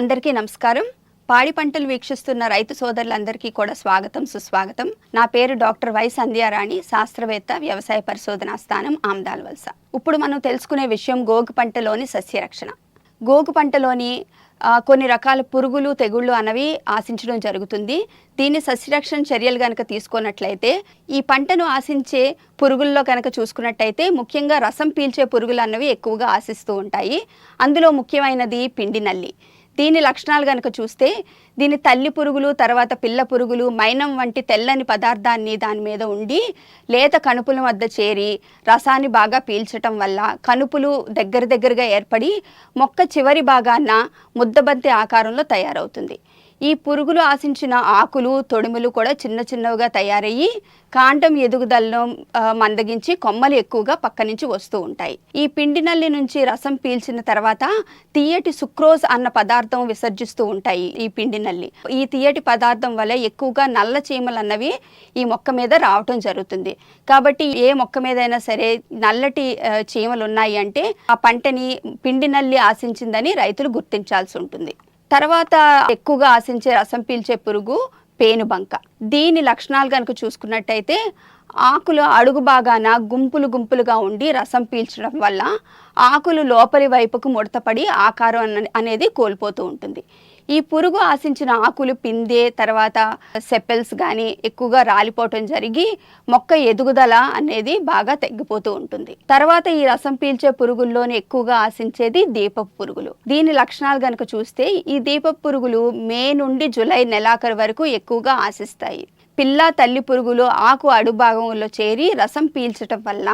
అందరికీ నమస్కారం. పాడి పంటలు వీక్షిస్తున్న రైతు సోదరులందరికీ కూడా స్వాగతం సుస్వాగతం. నా పేరు డాక్టర్ వై సంధ్యారాణి శాస్త్రవేత్త వ్యవసాయ పరిశోధనా స్థానం ఆమ్దాల్ వలస. ఇప్పుడు మనం తెలుసుకునే విషయం గోగు పంటలోని సస్యరక్షణ. గోగు పంటలోని కొన్ని రకాల పురుగులు తెగుళ్ళు అనేవి ఆశించడం జరుగుతుంది. దీన్ని సస్యరక్షణ చర్యలు కనుక తీసుకున్నట్లయితే ఈ పంటను ఆశించే పురుగుల్లో కనుక చూసుకున్నట్టయితే ముఖ్యంగా రసం పీల్చే పురుగులు అన్నవి ఎక్కువగా ఆశిస్తూ ఉంటాయి. అందులో ముఖ్యమైనది పిండి నల్లి. దీని లక్షణాలు కనుక చూస్తే దీని తల్లి పురుగులు తర్వాత పిల్ల పురుగులు మైనం వంటి తెల్లని పదార్థాన్ని దాని మీద ఉండి లేత కణుపుల వద్ద చేరి రసాన్ని బాగా పీల్చటం వల్ల కణుపులు దగ్గర దగ్గరగా ఏర్పడి మొక్క చివరి భాగాన ముద్దబంతి ఆకారంలో తయారవుతుంది. ఈ పురుగులు ఆశించిన ఆకులు తొడుములు కూడా చిన్న చిన్నవిగా తయారయ్యి కాండం ఎదుగుదలను మందగించి కొమ్మలు ఎక్కువగా పక్క నుంచి వస్తూ ఉంటాయి. ఈ పిండి నల్లి నుంచి రసం పీల్చిన తర్వాత తీయటి సుక్రోజ్ అన్న పదార్థం విసర్జిస్తూ ఉంటాయి ఈ పిండి నల్లి. ఈ తీయటి పదార్థం వల్ల ఎక్కువగా నల్ల చీమలు అన్నవి ఈ మొక్క మీద రావటం జరుగుతుంది. కాబట్టి ఏ మొక్క మీదైనా సరే నల్లటి చీమలు ఉన్నాయి అంటే ఆ పంటని పిండి నల్లి ఆశించిందని రైతులు గుర్తించాల్సి ఉంటుంది. తర్వాత ఎక్కువగా ఆశించే రసం పీల్చే పురుగు పేనుబంక దీని లక్షణాలు కనుక చూసుకున్నట్టయితే ఆకులు అడుగు భాగాన గుంపులు గుంపులుగా ఉండి రసం పీల్చడం వల్ల ఆకులు లోపలి వైపుకు ముడతపడి ఆకారం అనేది కోల్పోతూ ఉంటుంది. ఈ పురుగు ఆశించిన ఆకులు పిందే తర్వాత సెపెల్స్ కానీ ఎక్కువగా రాలిపోవటం జరిగి మొక్క ఎదుగుదల అనేది బాగా తగ్గిపోతూ ఉంటుంది. తర్వాత ఈ రసం పీల్చే పురుగుల్లోనే ఎక్కువగా ఆశించేది దీపపు పురుగులు. దీని లక్షణాలు కనుక చూస్తే ఈ దీపపు పురుగులు మే నుండి జూలై నెలాఖరు వరకు ఎక్కువగా ఆశిస్తాయి. పిల్ల తల్లి పురుగులు ఆకు అడుభాగంలో చేరి రసం పీల్చటం వల్ల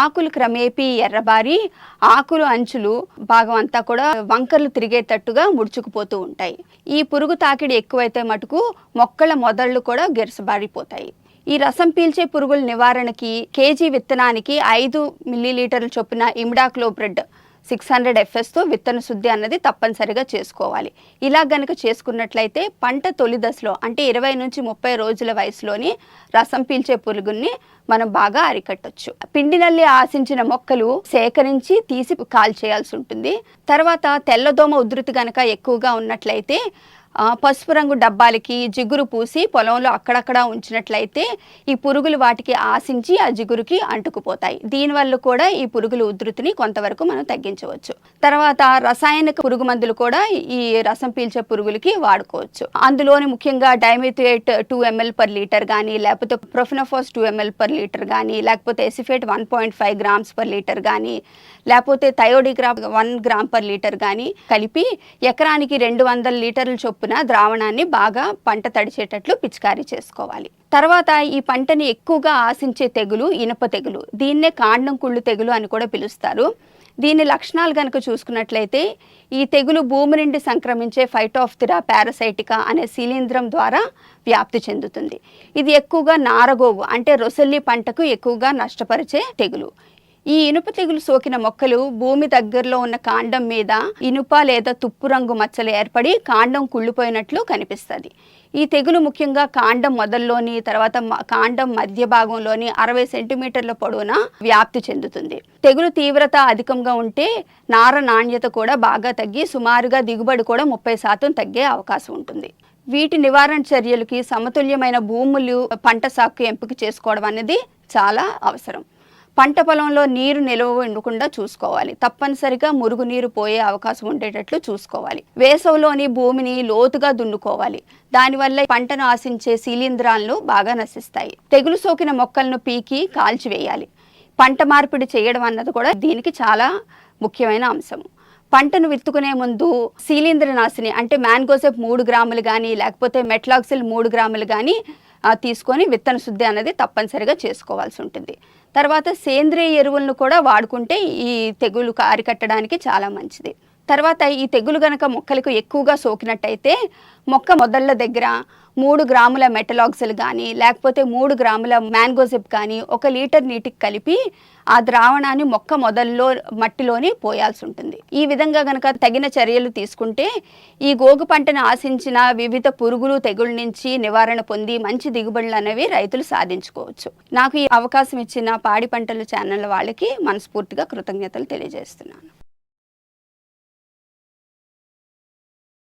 ఆకులు క్రమేపీ ఎర్రబారి ఆకులు అంచులు భాగం అంతా కూడా వంకర్లు తిరిగేటట్టుగా ముడుచుకుపోతూ ఉంటాయి. ఈ పురుగు తాకిడి ఎక్కువైతే మటుకు మొక్కల మొదళ్ళు కూడా గెరసబారిపోతాయి. ఈ రసం పీల్చే పురుగుల నివారణకి కేజీ విత్తనానికి ఐదు మిల్లీలీటర్ల చొప్పున ఇమిడాక్లోబ్రెడ్ సిక్స్ హండ్రెడ్ ఎఫ్ఎస్తో విత్తన శుద్ధి అన్నది తప్పనిసరిగా చేసుకోవాలి. ఇలా గనుక చేసుకున్నట్లయితే పంట తొలి దశలో అంటే ఇరవై నుంచి ముప్పై రోజుల వయసులోని రసం పీల్చే పురుగుల్ని మనం బాగా అరికట్టొచ్చు. పిండి నల్లి ఆశించిన మొక్కలు సేకరించి తీసి కాల్చేయాల్సి ఉంటుంది. తర్వాత తెల్లదోమ ఉధృతి గనక ఎక్కువగా ఉన్నట్లయితే పసుపు రంగు డబ్బాలకి జిగురు పూసి పొలంలో అక్కడక్కడ ఉంచినట్లయితే ఈ పురుగులు వాటికి ఆశించి ఆ జిగురుకి అంటుకుపోతాయి. దీనివల్ల కూడా ఈ పురుగుల ఉధృతిని కొంతవరకు మనం తగ్గించవచ్చు. తర్వాత రసాయనిక పురుగు మందులు కూడా ఈ రసం పీల్చే పురుగులకి వాడుకోవచ్చు. అందులోని ముఖ్యంగా dimethoate two ML per litre కానీ లేకపోతే profenofos two ML per litre కానీ లేకపోతే acephate one point five grams per litre కానీ లేకపోతే థయోడిగ్రాఫ్ వన్ గ్రామ్ పర్ లీటర్ కానీ కలిపి ఎకరానికి రెండు వందల లీటర్ల చొప్పున ద్రావణాన్ని బాగా పంట తడిచేటట్లు పిచికారీ చేసుకోవాలి. తర్వాత ఈ పంటని ఎక్కువగా ఆశించే తెగులు ఇనుప తెగులు. దీన్నే కాండం కుళ్ళు తెగులు అని కూడా పిలుస్తారు. దీని లక్షణాలు కనుక చూసుకున్నట్లయితే ఈ తెగులు భూమి నుండి సంక్రమించే ఫైటోఫ్తిరా పారసైటికా అనే శిలీంధ్రం ద్వారా వ్యాప్తి చెందుతుంది. ఇది ఎక్కువగా నారగోగు అంటే రొసెల్లి పంటకు ఎక్కువగా నష్టపరిచే తెగులు. ఈ ఇనుప తెగులు సోకిన మొక్కలు భూమి దగ్గరలో ఉన్న కాండం మీద ఇనుప లేదా తుప్పు రంగు మచ్చలు ఏర్పడి కాండం కుళ్ళిపోయినట్లు కనిపిస్తుంది. ఈ తెగులు ముఖ్యంగా కాండం మొదల్లోని తర్వాత కాండం మధ్య భాగంలోని అరవై సెంటీమీటర్ల పొడవున వ్యాప్తి చెందుతుంది. తెగులు తీవ్రత అధికంగా ఉంటే నార నాణ్యత కూడా బాగా తగ్గి సుమారుగా దిగుబడి కూడా ముప్పై శాతం తగ్గే అవకాశం ఉంటుంది. వీటి నివారణ చర్యలకి సమతుల్యమైన భూములు పంట సాగు ఎంపిక చేసుకోవడం అనేది చాలా అవసరం. పంట పొలంలో నీరు నిల్వ ఉండకుండా చూసుకోవాలి. తప్పనిసరిగా మురుగునీరు పోయే అవకాశం ఉండేటట్లు చూసుకోవాలి. వేసవిలోని భూమిని లోతుగా దున్నుకోవాలి. దానివల్ల పంటను ఆశించే శిలీంధ్రాలను బాగా నశిస్తాయి. తెగులు సోకిన మొక్కలను పీకి కాల్చివేయాలి. పంట మార్పిడి చేయడం అన్నది కూడా దీనికి చాలా ముఖ్యమైన అంశం. పంటను విత్తుకునే ముందు శీలింద్ర నాశిని అంటే మ్యాంగోసెప్ మూడు గ్రాములు కానీ లేకపోతే మెట్లాక్సిల్ మూడు గ్రాములు కానీ తీసుకొని విత్తన శుద్ధి అనేది తప్పనిసరిగా చేసుకోవాల్సి ఉంటుంది. తర్వాత సేంద్రియ ఎరువులను కూడా వాడుకుంటే ఈ తెగులు అరికట్టడానికి చాలా మంచిది. తర్వాత ఈ తెగులు గనక మొక్కలకు ఎక్కువగా సోకినట్టయితే మొక్క మొదళ్ళ దగ్గర మూడు గ్రాముల మెటలాక్సిల్ కానీ లేకపోతే మూడు గ్రాముల మ్యాంగోజిప్ కానీ ఒక లీటర్ నీటికి కలిపి ఆ ద్రావణాన్ని మొక్క మొదల్లో మట్టిలోని పోయాల్సి ఉంటుంది. ఈ విధంగా గనక తగిన చర్యలు తీసుకుంటే ఈ గోగు పంటను ఆశించిన వివిధ పురుగులు తెగుళ్ళ నుంచి నివారణ పొంది మంచి దిగుబడులు అనేవి రైతులు సాధించుకోవచ్చు. నాకు ఈ అవకాశం ఇచ్చిన పాడి పంటల ఛానల్ వాళ్ళకి మనస్ఫూర్తిగా కృతజ్ఞతలు తెలియజేస్తున్నాను.